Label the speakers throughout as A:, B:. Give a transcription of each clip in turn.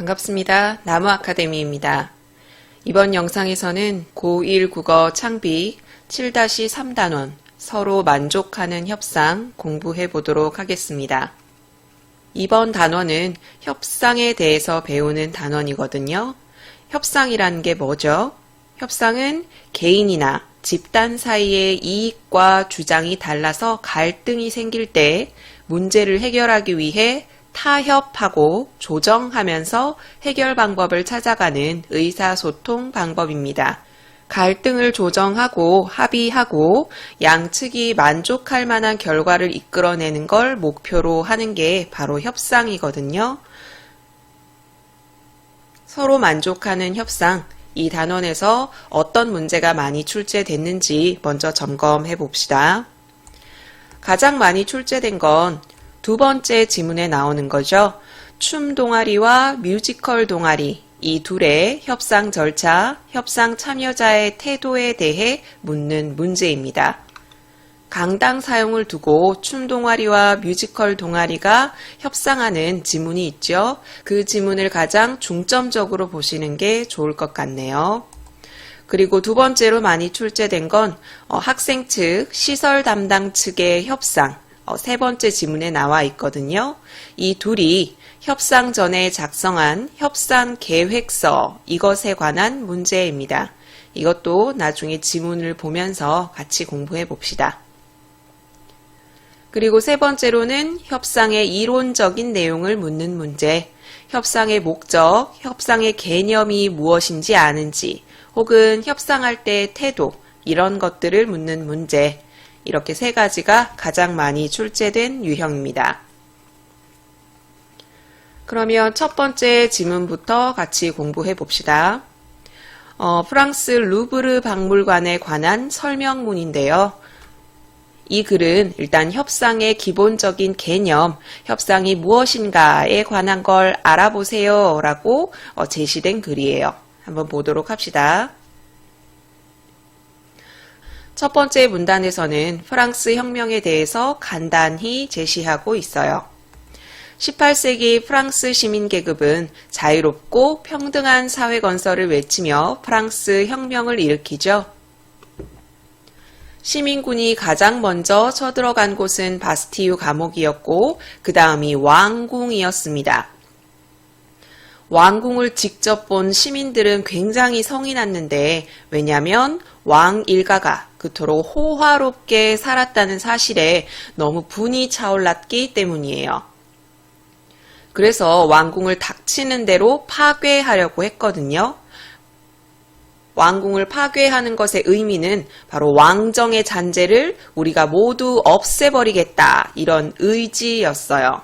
A: 반갑습니다. 나무 아카데미입니다. 이번 영상에서는 고1 국어 창비 7-3단원 서로 만족하는 협상 공부해 보도록 하겠습니다. 이번 단원은 협상에 대해서 배우는 단원이거든요. 협상이라는 게 뭐죠? 협상은 개인이나 집단 사이의 이익과 주장이 달라서 갈등이 생길 때 문제를 해결하기 위해 타협하고 조정하면서 해결 방법을 찾아가는 의사소통 방법입니다. 갈등을 조정하고 합의하고 양측이 만족할 만한 결과를 이끌어내는 걸 목표로 하는 게 바로 협상이거든요. 서로 만족하는 협상, 이 단원에서 어떤 문제가 많이 출제됐는지 먼저 점검해 봅시다. 가장 많이 출제된 건 두 번째 지문에 나오는 거죠. 춤 동아리와 뮤지컬 동아리, 이 둘의 협상 절차, 협상 참여자의 태도에 대해 묻는 문제입니다. 강당 사용을 두고 춤 동아리와 뮤지컬 동아리가 협상하는 지문이 있죠. 그 지문을 가장 중점적으로 보시는 게 좋을 것 같네요. 그리고 두 번째로 많이 출제된 건 어, 학생 측, 시설 담당 측의 협상, 어, 세 번째 지문에 나와 있거든요. 이 둘이 협상 전에 작성한 협상 계획서 이것에 관한 문제입니다. 이것도 나중에 지문을 보면서 같이 공부해 봅시다. 그리고 세 번째로는 협상의 이론적인 내용을 묻는 문제, 협상의 목적, 협상의 개념이 무엇인지 아는지, 혹은 협상할 때의 태도, 이런 것들을 묻는 문제, 이렇게 세 가지가 가장 많이 출제된 유형입니다. 그러면 첫 번째 지문부터 같이 공부해 봅시다. 어, 프랑스 루브르 박물관에 관한 설명문인데요. 이 글은 일단 협상의 기본적인 개념, 협상이 무엇인가에 관한 걸 알아보세요 라고 어, 제시된 글이에요. 한번 보도록 합시다. 첫 번째 문단에서는 프랑스 혁명에 대해서 간단히 제시하고 있어요. 18세기 프랑스 시민 계급은 자유롭고 평등한 사회 건설을 외치며 프랑스 혁명을 일으키죠. 시민군이 가장 먼저 쳐들어간 곳은 바스티유 감옥이었고 그 다음이 왕궁이었습니다. 왕궁을 직접 본 시민들은 굉장히 성이 났는데 왜냐하면 왕 일가가 그토록 호화롭게 살았다는 사실에 너무 분이 차올랐기 때문이에요. 그래서 왕궁을 닥치는 대로 파괴하려고 했거든요. 왕궁을 파괴하는 것의 의미는 바로 왕정의 잔재를 우리가 모두 없애버리겠다 이런 의지였어요.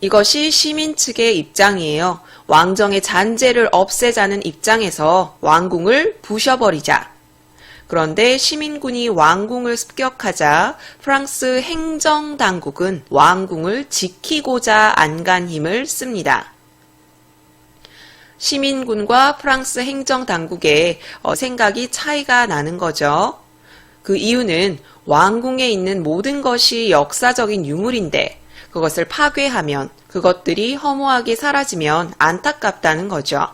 A: 이것이 시민 측의 입장이에요. 왕정의 잔재를 없애자는 입장에서 왕궁을 부셔버리자. 그런데 시민군이 왕궁을 습격하자 프랑스 행정당국은 왕궁을 지키고자 안간 힘을 씁니다. 시민군과 프랑스 행정당국의 어, 생각이 차이가 나는 거죠. 그 이유는 왕궁에 있는 모든 것이 역사적인 유물인데 그것을 파괴하면 그것들이 허무하게 사라지면 안타깝다는 거죠.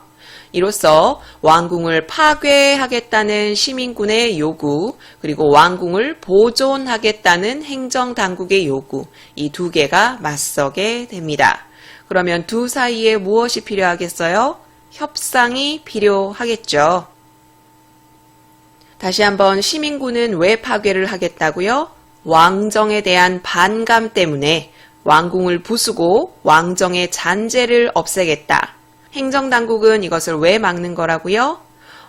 A: 이로써 왕궁을 파괴하겠다는 시민군의 요구, 그리고 왕궁을 보존하겠다는 행정당국의 요구, 이 두 개가 맞서게 됩니다. 그러면 두 사이에 무엇이 필요하겠어요? 협상이 필요하겠죠. 다시 한번 시민군은 왜 파괴를 하겠다고요? 왕정에 대한 반감 때문에 왕궁을 부수고 왕정의 잔재를 없애겠다. 행정당국은 이것을 왜 막는 거라고요?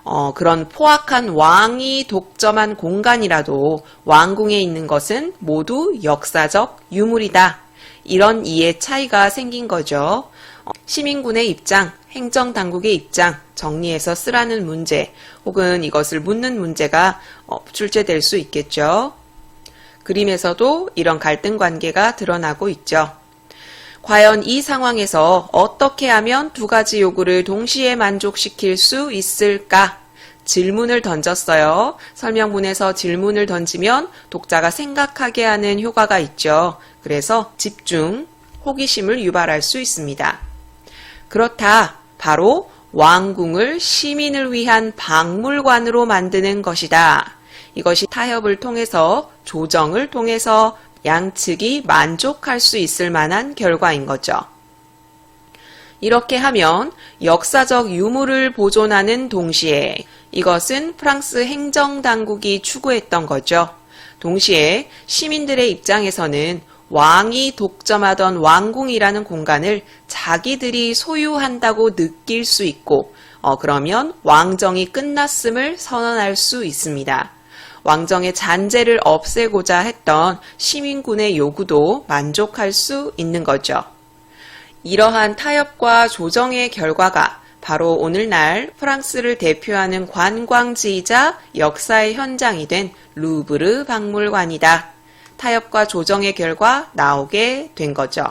A: 어, 그런 포악한 왕이 독점한 공간이라도 왕궁에 있는 것은 모두 역사적 유물이다. 이런 이해 차이가 생긴 거죠. 어, 시민군의 입장, 행정당국의 입장, 정리해서 쓰라는 문제, 혹은 이것을 묻는 문제가 어, 출제될 수 있겠죠. 그림에서도 이런 갈등 관계가 드러나고 있죠. 과연 이 상황에서 어떻게 하면 두 가지 요구를 동시에 만족시킬 수 있을까? 질문을 던졌어요. 설명문에서 질문을 던지면 독자가 생각하게 하는 효과가 있죠. 그래서 집중, 호기심을 유발할 수 있습니다. 그렇다. 바로 왕궁을 시민을 위한 박물관으로 만드는 것이다. 이것이 타협을 통해서 조정을 통해서 양측이 만족할 수 있을 만한 결과인 거죠. 이렇게 하면 역사적 유물을 보존하는 동시에 이것은 프랑스 행정당국이 추구했던 거죠. 동시에 시민들의 입장에서는 왕이 독점하던 왕궁이라는 공간을 자기들이 소유한다고 느낄 수 있고, 어, 그러면 왕정이 끝났음을 선언할 수 있습니다. 왕정의 잔재를 없애고자 했던 시민군의 요구도 만족할 수 있는 거죠. 이러한 타협과 조정의 결과가 바로 오늘날 프랑스를 대표하는 관광지이자 역사의 현장이 된 루브르 박물관이다. 타협과 조정의 결과 나오게 된 거죠.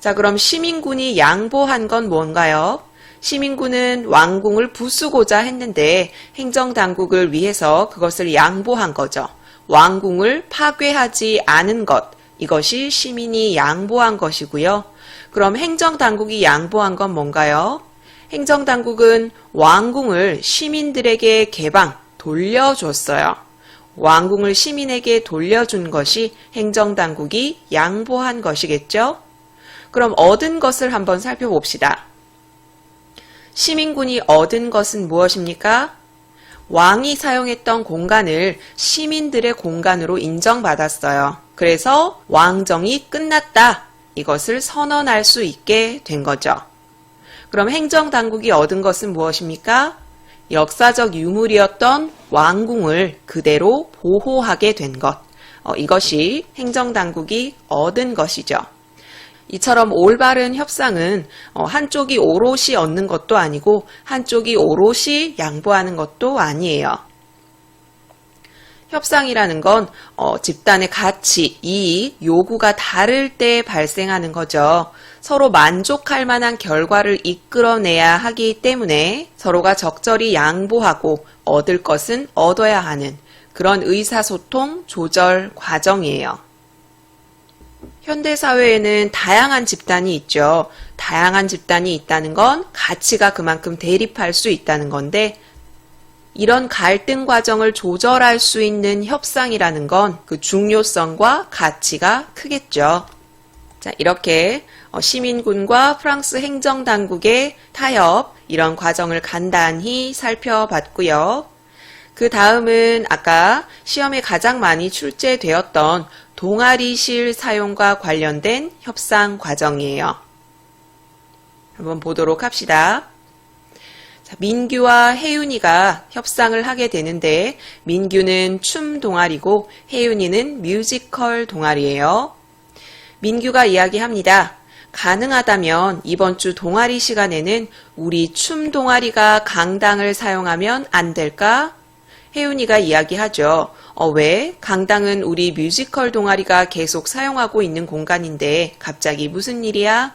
A: 자, 그럼 시민군이 양보한 건 뭔가요? 시민군은 왕궁을 부수고자 했는데 행정당국을 위해서 그것을 양보한 거죠. 왕궁을 파괴하지 않은 것, 이것이 시민이 양보한 것이고요. 그럼 행정당국이 양보한 건 뭔가요? 행정당국은 왕궁을 시민들에게 개방, 돌려줬어요. 왕궁을 시민에게 돌려준 것이 행정당국이 양보한 것이겠죠? 그럼 얻은 것을 한번 살펴봅시다. 시민군이 얻은 것은 무엇입니까? 왕이 사용했던 공간을 시민들의 공간으로 인정받았어요. 그래서 왕정이 끝났다. 이것을 선언할 수 있게 된 거죠. 그럼 행정당국이 얻은 것은 무엇입니까? 역사적 유물이었던 왕궁을 그대로 보호하게 된 것. 어, 이것이 행정당국이 얻은 것이죠. 이처럼 올바른 협상은 어, 한쪽이 오롯이 얻는 것도 아니고 한쪽이 오롯이 양보하는 것도 아니에요. 협상이라는 건 어, 집단의 가치, 이익, 요구가 다를 때 발생하는 거죠. 서로 만족할 만한 결과를 이끌어내야 하기 때문에 서로가 적절히 양보하고 얻을 것은 얻어야 하는 그런 의사소통 조절 과정이에요. 현대사회에는 다양한 집단이 있죠. 다양한 집단이 있다는 건 가치가 그만큼 대립할 수 있다는 건데 이런 갈등 과정을 조절할 수 있는 협상이라는 건 그 중요성과 가치가 크겠죠. 자, 이렇게 어, 시민군과 프랑스 행정당국의 타협, 이런 과정을 간단히 살펴봤고요. 그 다음은 아까 시험에 가장 많이 출제되었던 동아리실 사용과 관련된 협상 과정이에요. 한번 보도록 합시다. 자, 민규와 혜윤이가 협상을 하게 되는데 민규는 춤 동아리고 혜윤이는 뮤지컬 동아리예요. 민규가 이야기합니다. 가능하다면 이번 주 동아리 시간에는 우리 춤 동아리가 강당을 사용하면 안 될까? 혜윤이가 이야기하죠. 어, 왜? 강당은 우리 뮤지컬 동아리가 계속 사용하고 있는 공간인데 갑자기 무슨 일이야?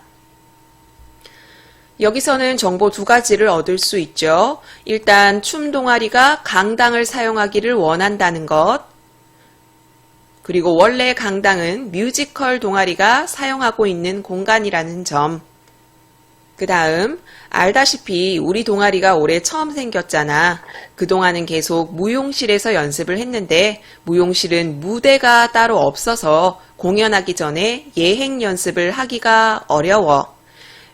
A: 여기서는 정보 두 가지를 얻을 수 있죠. 일단 춤 동아리가 강당을 사용하기를 원한다는 것. 그리고 원래 강당은 뮤지컬 동아리가 사용하고 있는 공간이라는 점. 그 다음, 알다시피 우리 동아리가 올해 처음 생겼잖아. 그동안은 계속 무용실에서 연습을 했는데, 무용실은 무대가 따로 없어서 공연하기 전에 예행 연습을 하기가 어려워.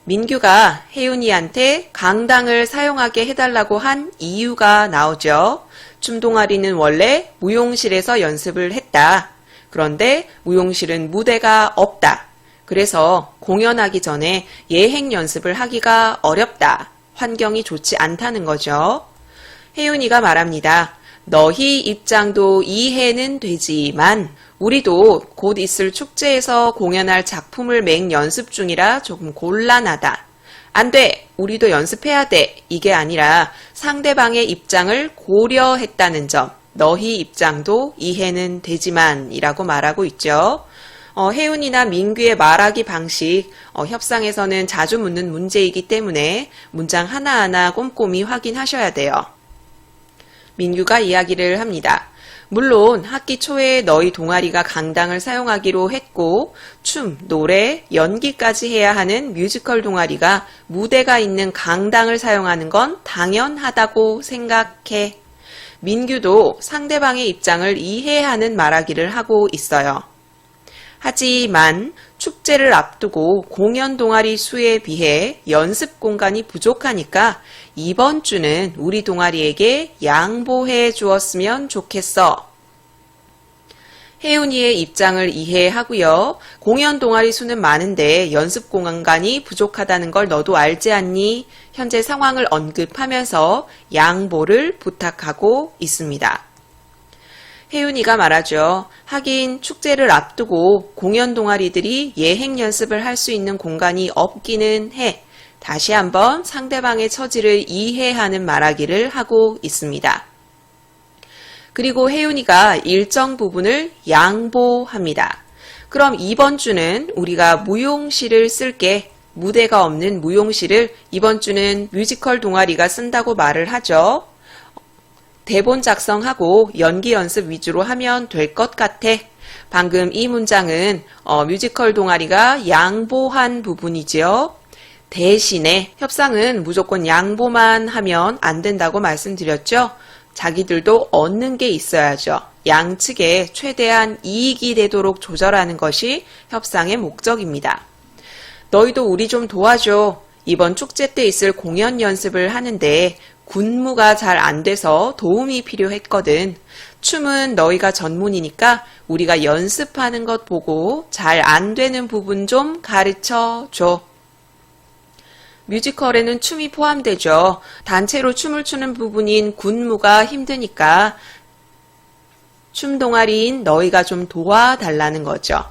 A: 민규가 혜윤이한테 강당을 사용하게 해달라고 한 이유가 나오죠. 춤동아리는 원래 무용실에서 연습을 했다. 그런데 무용실은 무대가 없다. 그래서 공연하기 전에 예행 연습을 하기가 어렵다. 환경이 좋지 않다는 거죠. 혜윤이가 말합니다. 너희 입장도 이해는 되지만 우리도 곧 있을 축제에서 공연할 작품을 맹 연습 중이라 조금 곤란하다. 안 돼! 우리도 연습해야 돼! 이게 아니라 상대방의 입장을 고려했다는 점, 너희 입장도 이해는 되지만 이라고 말하고 있죠. 어, 혜윤이나 민규의 말하기 방식, 어, 협상에서는 자주 묻는 문제이기 때문에 문장 하나하나 꼼꼼히 확인하셔야 돼요. 민규가 이야기를 합니다. 물론 학기 초에 너희 동아리가 강당을 사용하기로 했고 춤, 노래, 연기까지 해야 하는 뮤지컬 동아리가 무대가 있는 강당을 사용하는 건 당연하다고 생각해. 민규도 상대방의 입장을 이해하는 말하기를 하고 있어요. 하지만 축제를 앞두고 공연 동아리 수에 비해 연습 공간이 부족하니까 이번 주는 우리 동아리에게 양보해 주었으면 좋겠어. 혜윤이의 입장을 이해하고요. 공연 동아리 수는 많은데 연습 공간이 부족하다는 걸 너도 알지 않니? 현재 상황을 언급하면서 양보를 부탁하고 있습니다. 혜윤이가 말하죠. 하긴 축제를 앞두고 공연 동아리들이 예행 연습을 할 수 있는 공간이 없기는 해. 다시 한번 상대방의 처지를 이해하는 말하기를 하고 있습니다. 그리고 혜윤이가 일정 부분을 양보합니다. 그럼 이번 주는 우리가 무용실을 쓸게. 무대가 없는 무용실을 이번 주는 뮤지컬 동아리가 쓴다고 말을 하죠. 대본 작성하고 연기 연습 위주로 하면 될 것 같아. 방금 이 문장은 어, 뮤지컬 동아리가 양보한 부분이지요. 대신에 협상은 무조건 양보만 하면 안 된다고 말씀드렸죠. 자기들도 얻는 게 있어야죠. 양측에 최대한 이익이 되도록 조절하는 것이 협상의 목적입니다. 너희도 우리 좀 도와줘. 이번 축제 때 있을 공연 연습을 하는데 군무가 잘 안 돼서 도움이 필요했거든. 춤은 너희가 전문이니까 우리가 연습하는 것 보고 잘 안 되는 부분 좀 가르쳐 줘. 뮤지컬에는 춤이 포함되죠. 단체로 춤을 추는 부분인 군무가 힘드니까 춤 동아리인 너희가 좀 도와달라는 거죠.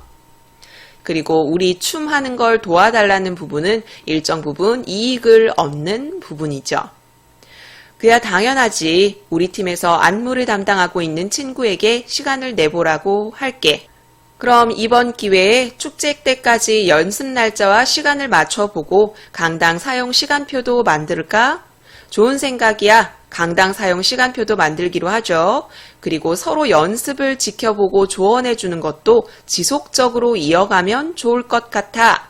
A: 그리고 우리 춤 하는 걸 도와달라는 부분은 일정 부분 이익을 얻는 부분이죠. 그야 당연하지. 우리 팀에서 안무를 담당하고 있는 친구에게 시간을 내보라고 할게. 그럼 이번 기회에 축제 때까지 연습 날짜와 시간을 맞춰보고 강당 사용 시간표도 만들까? 좋은 생각이야. 강당 사용 시간표도 만들기로 하죠. 그리고 서로 연습을 지켜보고 조언해주는 것도 지속적으로 이어가면 좋을 것 같아.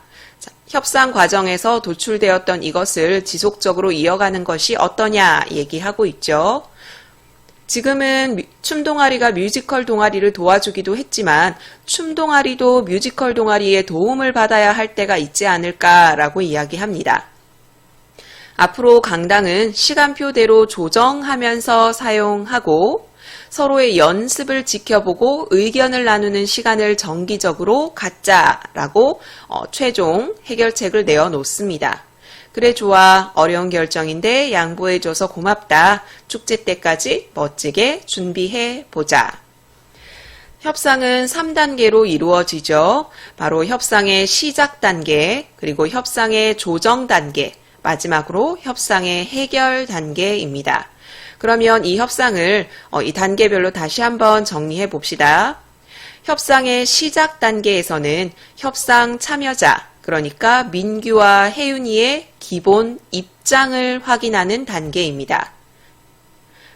A: 자, 협상 과정에서 도출되었던 이것을 지속적으로 이어가는 것이 어떠냐 얘기하고 있죠. 지금은 춤 동아리가 뮤지컬 동아리를 도와주기도 했지만 춤 동아리도 뮤지컬 동아리에 도움을 받아야 할 때가 있지 않을까라고 이야기합니다. 앞으로 강당은 시간표대로 조정하면서 사용하고 서로의 연습을 지켜보고 의견을 나누는 시간을 정기적으로 갖자라고 어, 최종 해결책을 내어 놓습니다. 그래 좋아 어려운 결정인데 양보해줘서 고맙다. 축제 때까지 멋지게 준비해 보자. 협상은 3단계로 이루어지죠. 바로 협상의 시작 단계, 그리고 협상의 조정 단계, 마지막으로 협상의 해결 단계입니다. 그러면 이 협상을 어, 이 단계별로 다시 한번 정리해 봅시다. 협상의 시작 단계에서는 협상 참여자, 그러니까 민규와 혜윤이의 기본 입장을 확인하는 단계입니다.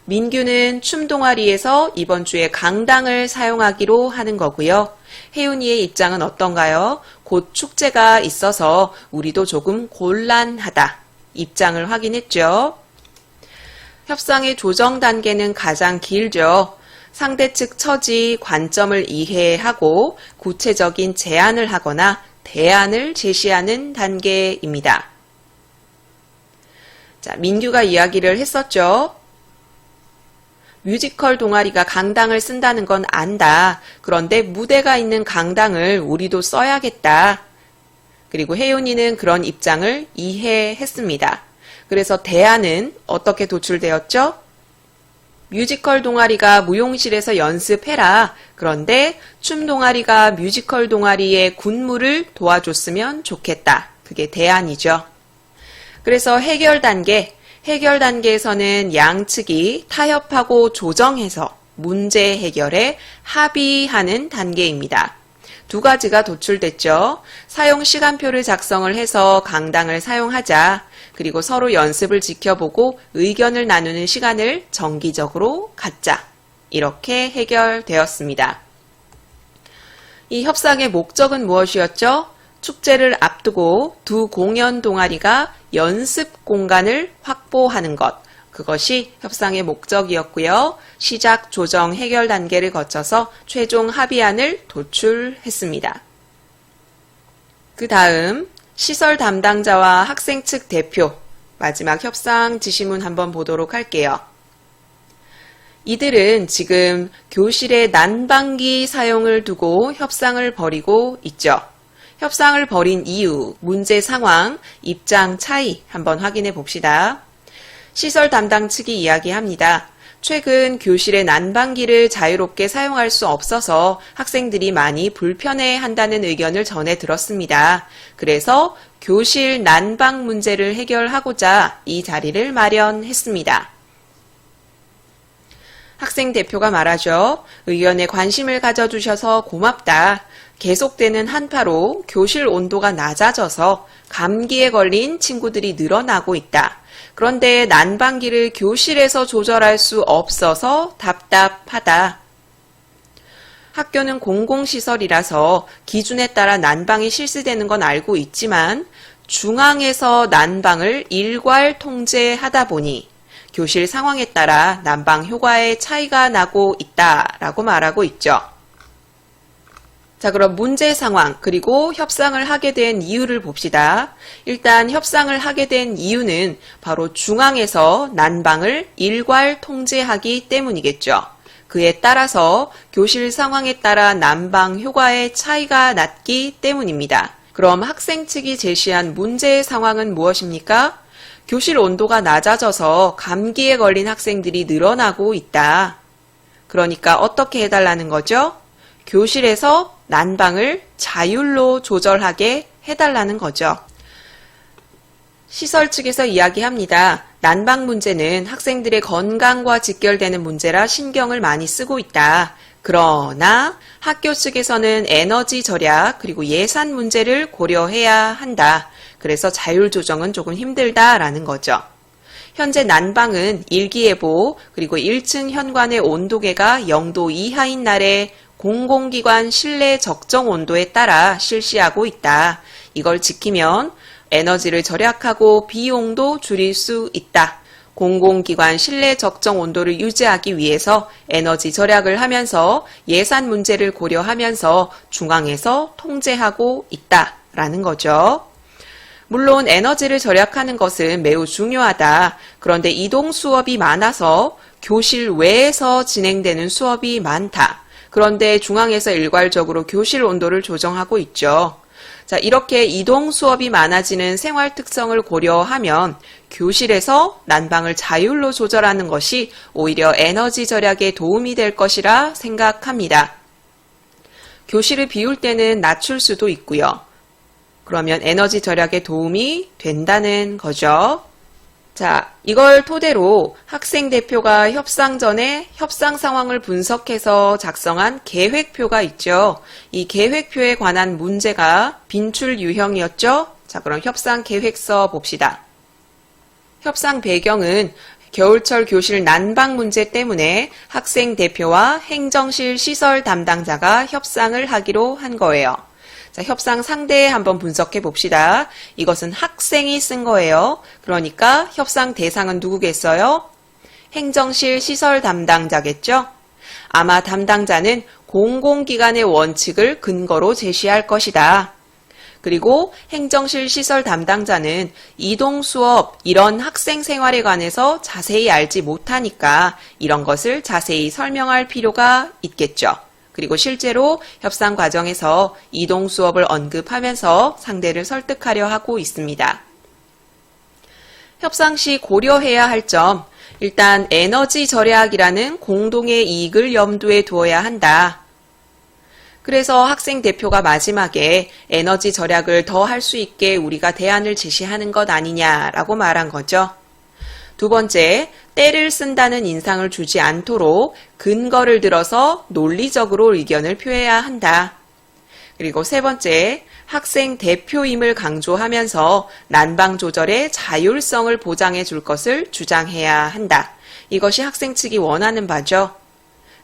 A: 민규는 춤 동아리에서 이번 주에 강당을 사용하기로 하는 거고요. 혜윤이의 입장은 어떤가요? 곧 축제가 있어서 우리도 조금 곤란하다. 입장을 확인했죠. 협상의 조정 단계는 가장 길죠. 상대 측 처지, 관점을 이해하고 구체적인 제안을 하거나 대안을 제시하는 단계입니다. 자, 민규가 이야기를 했었죠. 뮤지컬 동아리가 강당을 쓴다는 건 안다. 그런데 무대가 있는 강당을 우리도 써야겠다. 그리고 혜윤이는 그런 입장을 이해했습니다. 그래서 대안은 어떻게 도출되었죠? 뮤지컬 동아리가 무용실에서 연습해라. 그런데 춤 동아리가 뮤지컬 동아리의 군무를 도와줬으면 좋겠다. 그게 대안이죠. 그래서 해결 단계, 해결 단계에서는 양측이 타협하고 조정해서 문제 해결에 합의하는 단계입니다. 두 가지가 도출됐죠. 사용 시간표를 작성을 해서 강당을 사용하자. 그리고 서로 연습을 지켜보고 의견을 나누는 시간을 정기적으로 갖자. 이렇게 해결되었습니다. 이 협상의 목적은 무엇이었죠? 축제를 앞두고 두 공연 동아리가 연습 공간을 확보하는 것. 그것이 협상의 목적이었고요. 시작, 조정, 해결 단계를 거쳐서 최종 합의안을 도출했습니다. 그 다음 시설 담당자와 학생 측 대표 마지막 협상 지시문 한번 보도록 할게요. 이들은 지금 교실의 난방기 사용을 두고 협상을 벌이고 있죠. 협상을 벌인 이유, 문제 상황, 입장 차이 한번 확인해 봅시다. 시설 담당 측이 이야기합니다. 최근 교실의 난방기를 자유롭게 사용할 수 없어서 학생들이 많이 불편해 한다는 의견을 전해 들었습니다. 그래서 교실 난방 문제를 해결하고자 이 자리를 마련했습니다. 학생 대표가 말하죠. 의견에 관심을 가져주셔서 고맙다. 계속되는 한파로 교실 온도가 낮아져서 감기에 걸린 친구들이 늘어나고 있다. 그런데 난방기를 교실에서 조절할 수 없어서 답답하다. 학교는 공공시설이라서 기준에 따라 난방이 실시되는 건 알고 있지만 중앙에서 난방을 일괄 통제하다 보니 교실 상황에 따라 난방 효과에 차이가 나고 있다라고 말하고 있죠. 자, 그럼 문제 상황, 그리고 협상을 하게 된 이유를 봅시다. 일단 협상을 하게 된 이유는 바로 중앙에서 난방을 일괄 통제하기 때문이겠죠. 그에 따라서 교실 상황에 따라 난방 효과의 차이가 났기 때문입니다. 그럼 학생 측이 제시한 문제 상황은 무엇입니까? 교실 온도가 낮아져서 감기에 걸린 학생들이 늘어나고 있다. 그러니까 어떻게 해달라는 거죠? 교실에서 난방을 자율로 조절하게 해달라는 거죠. 시설 측에서 이야기합니다. 난방 문제는 학생들의 건강과 직결되는 문제라 신경을 많이 쓰고 있다. 그러나 학교 측에서는 에너지 절약 그리고 예산 문제를 고려해야 한다. 그래서 자율 조정은 조금 힘들다라는 거죠. 현재 난방은 일기예보 그리고 1층 현관의 온도계가 0도 이하인 날에 공공기관 실내 적정 온도에 따라 실시하고 있다. 이걸 지키면 에너지를 절약하고 비용도 줄일 수 있다. 공공기관 실내 적정 온도를 유지하기 위해서 에너지 절약을 하면서 예산 문제를 고려하면서 중앙에서 통제하고 있다라는 거죠. 물론 에너지를 절약하는 것은 매우 중요하다. 그런데 이동 수업이 많아서 교실 외에서 진행되는 수업이 많다. 그런데 중앙에서 일괄적으로 교실 온도를 조정하고 있죠. 자, 이렇게 이동 수업이 많아지는 생활 특성을 고려하면 교실에서 난방을 자율로 조절하는 것이 오히려 에너지 절약에 도움이 될 것이라 생각합니다. 교실을 비울 때는 낮출 수도 있고요. 그러면 에너지 절약에 도움이 된다는 거죠. 자, 이걸 토대로 학생 대표가 협상 전에 협상 상황을 분석해서 작성한 계획표가 있죠. 이 계획표에 관한 문제가 빈출 유형이었죠. 자, 그럼 협상 계획서 봅시다. 협상 배경은 겨울철 교실 난방 문제 때문에 학생 대표와 행정실 시설 담당자가 협상을 하기로 한 거예요. 자, 협상 상대 한번 분석해 봅시다. 이것은 학생이 쓴 거예요. 그러니까 협상 대상은 누구겠어요? 행정실 시설 담당자겠죠? 아마 담당자는 공공기관의 원칙을 근거로 제시할 것이다. 그리고 행정실 시설 담당자는 이동 수업, 이런 학생 생활에 관해서 자세히 알지 못하니까 이런 것을 자세히 설명할 필요가 있겠죠. 그리고 실제로 협상 과정에서 이동 수업을 언급하면서 상대를 설득하려 하고 있습니다. 협상 시 고려해야 할 점, 일단 에너지 절약이라는 공동의 이익을 염두에 두어야 한다. 그래서 학생 대표가 마지막에 에너지 절약을 더 할 수 있게 우리가 대안을 제시하는 것 아니냐라고 말한 거죠. 두 번째, 때를 쓴다는 인상을 주지 않도록 근거를 들어서 논리적으로 의견을 표해야 한다. 그리고 세 번째, 학생 대표임을 강조하면서 난방 조절의 자율성을 보장해 줄 것을 주장해야 한다. 이것이 학생 측이 원하는 바죠.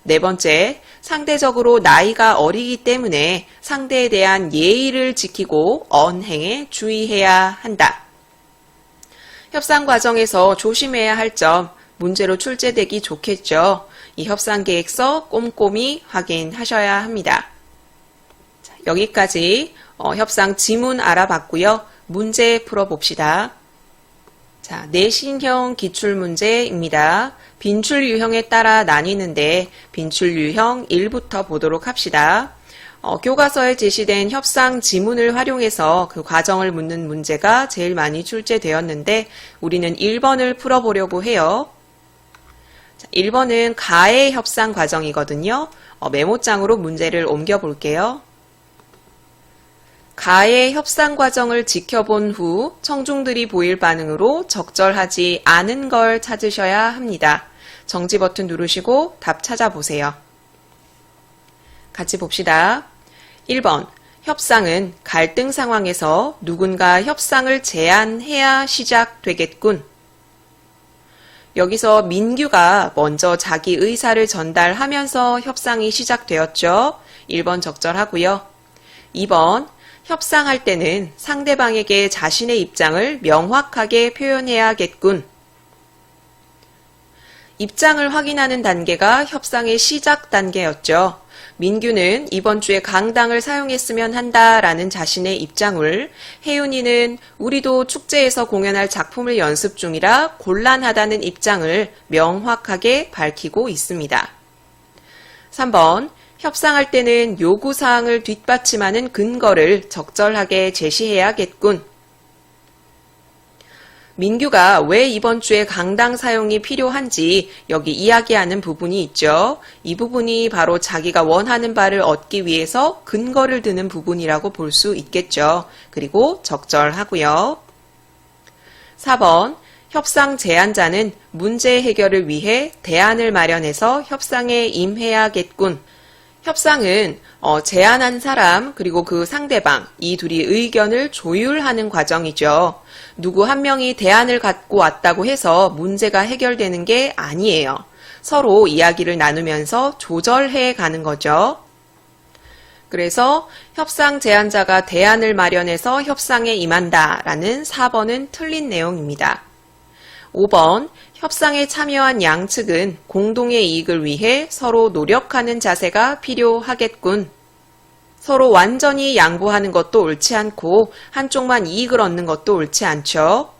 A: 네 번째, 상대적으로 나이가 어리기 때문에 상대에 대한 예의를 지키고 언행에 주의해야 한다. 협상 과정에서 조심해야 할 점, 문제로 출제되기 좋겠죠. 이 협상 계획서 꼼꼼히 확인하셔야 합니다. 자, 여기까지 어, 협상 지문 알아봤고요. 문제 풀어봅시다. 자, 내신형 기출문제입니다. 빈출 유형에 따라 나뉘는데 빈출 유형 1부터 보도록 합시다. 어, 교과서에 제시된 협상 지문을 활용해서 그 과정을 묻는 문제가 제일 많이 출제되었는데 우리는 1번을 풀어보려고 해요. 자, 1번은 가의 협상 과정이거든요. 어, 메모장으로 문제를 옮겨 볼게요. 가의 협상 과정을 지켜본 후 청중들이 보일 반응으로 적절하지 않은 걸 찾으셔야 합니다. 정지 버튼 누르시고 답 찾아보세요. 같이 봅시다. 1번. 협상은 갈등 상황에서 누군가 협상을 제안해야 시작되겠군. 여기서 민규가 먼저 자기 의사를 전달하면서 협상이 시작되었죠. 1번 적절하고요. 2번. 협상할 때는 상대방에게 자신의 입장을 명확하게 표현해야겠군. 입장을 확인하는 단계가 협상의 시작 단계였죠. 민규는 이번 주에 강당을 사용했으면 한다라는 자신의 입장을 혜윤이는 우리도 축제에서 공연할 작품을 연습 중이라 곤란하다는 입장을 명확하게 밝히고 있습니다. 3번 협상할 때는 요구사항을 뒷받침하는 근거를 적절하게 제시해야겠군. 민규가 왜 이번 주에 강당 사용이 필요한지 여기 이야기하는 부분이 있죠. 이 부분이 바로 자기가 원하는 바를 얻기 위해서 근거를 드는 부분이라고 볼 수 있겠죠. 그리고 적절하고요. 4번 협상 제안자는 문제 해결을 위해 대안을 마련해서 협상에 임해야겠군. 협상은 어, 제안한 사람 그리고 그 상대방 이 둘이 의견을 조율하는 과정이죠. 누구 한 명이 대안을 갖고 왔다고 해서 문제가 해결되는 게 아니에요. 서로 이야기를 나누면서 조절해 가는 거죠. 그래서 협상 제안자가 대안을 마련해서 협상에 임한다라는 4번은 틀린 내용입니다. 5번 협상에 참여한 양측은 공동의 이익을 위해 서로 노력하는 자세가 필요하겠군. 서로 완전히 양보하는 것도 옳지 않고 한쪽만 이익을 얻는 것도 옳지 않죠.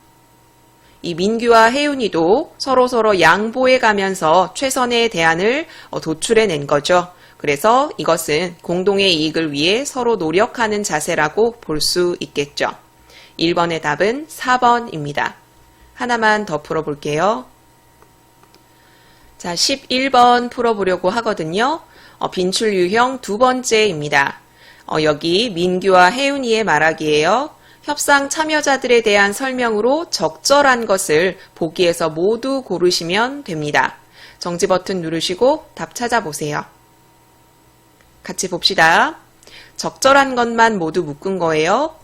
A: 이 민규와 혜윤이도 서로 서로 양보해 가면서 최선의 대안을 어, 도출해 낸 거죠. 그래서 이것은 공동의 이익을 위해 서로 노력하는 자세라고 볼 수 있겠죠. 1번의 답은 4번입니다. 하나만 더 풀어볼게요. 자, 11번 풀어보려고 하거든요. 어, 빈출 유형 두 번째입니다. 어, 여기 민규와 혜윤이의 말하기예요. 협상 참여자들에 대한 설명으로 적절한 것을 보기에서 모두 고르시면 됩니다. 정지 버튼 누르시고 답 찾아보세요. 같이 봅시다. 적절한 것만 모두 묶은 거예요.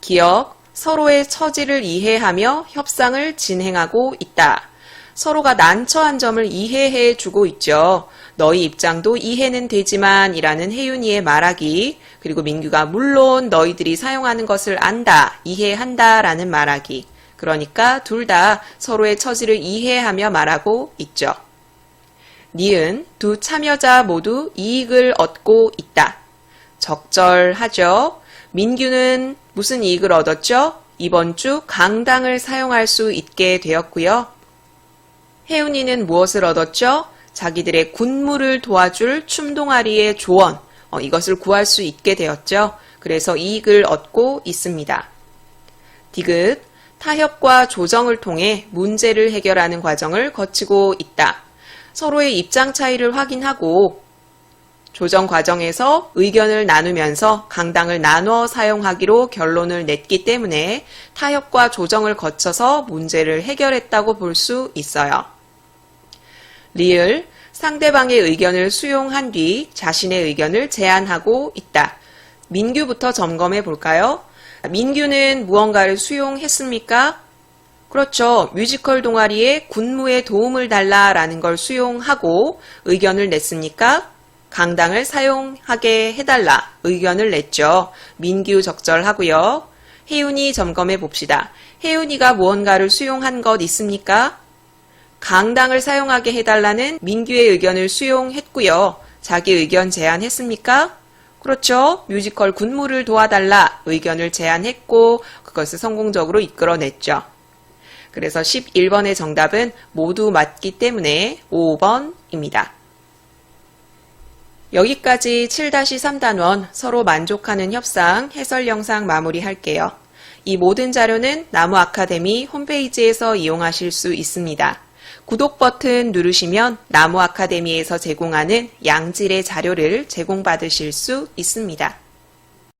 A: 기억, 서로의 처지를 이해하며 협상을 진행하고 있다. 서로가 난처한 점을 이해해 주고 있죠. 너희 입장도 이해는 되지만 이라는 혜윤이의 말하기 그리고 민규가 물론 너희들이 사용하는 것을 안다, 이해한다 라는 말하기 그러니까 둘 다 서로의 처지를 이해하며 말하고 있죠. 니은 두 참여자 모두 이익을 얻고 있다. 적절하죠. 민규는 무슨 이익을 얻었죠? 이번 주 강당을 사용할 수 있게 되었고요. 혜윤이는 무엇을 얻었죠? 자기들의 군무를 도와줄 춤동아리의 조언, 어, 이것을 구할 수 있게 되었죠. 그래서 이익을 얻고 있습니다. 디귿, 타협과 조정을 통해 문제를 해결하는 과정을 거치고 있다. 서로의 입장 차이를 확인하고 조정 과정에서 의견을 나누면서 강당을 나눠 사용하기로 결론을 냈기 때문에 타협과 조정을 거쳐서 문제를 해결했다고 볼 수 있어요. 리을, 상대방의 의견을 수용한 뒤 자신의 의견을 제안하고 있다. 민규부터 점검해 볼까요? 민규는 무언가를 수용했습니까? 그렇죠. 뮤지컬 동아리에 군무에 도움을 달라라는 걸 수용하고 의견을 냈으니까 강당을 사용하게 해달라 의견을 냈죠. 민규 적절하고요. 혜윤이 점검해 봅시다. 혜윤이가 무언가를 수용한 것 있습니까? 강당을 사용하게 해달라는 민규의 의견을 수용했고요. 자기 의견 제안했습니까? 그렇죠. 뮤지컬 군무를 도와달라 의견을 제안했고 그것을 성공적으로 이끌어냈죠. 그래서 11번의 정답은 모두 맞기 때문에 5번입니다. 여기까지 7-3단원 서로 만족하는 협상 해설 영상 마무리할게요. 이 모든 자료는 나무 아카데미 홈페이지에서 이용하실 수 있습니다. 구독 버튼 누르시면 나무 아카데미에서 제공하는 양질의 자료를 제공받으실 수 있습니다.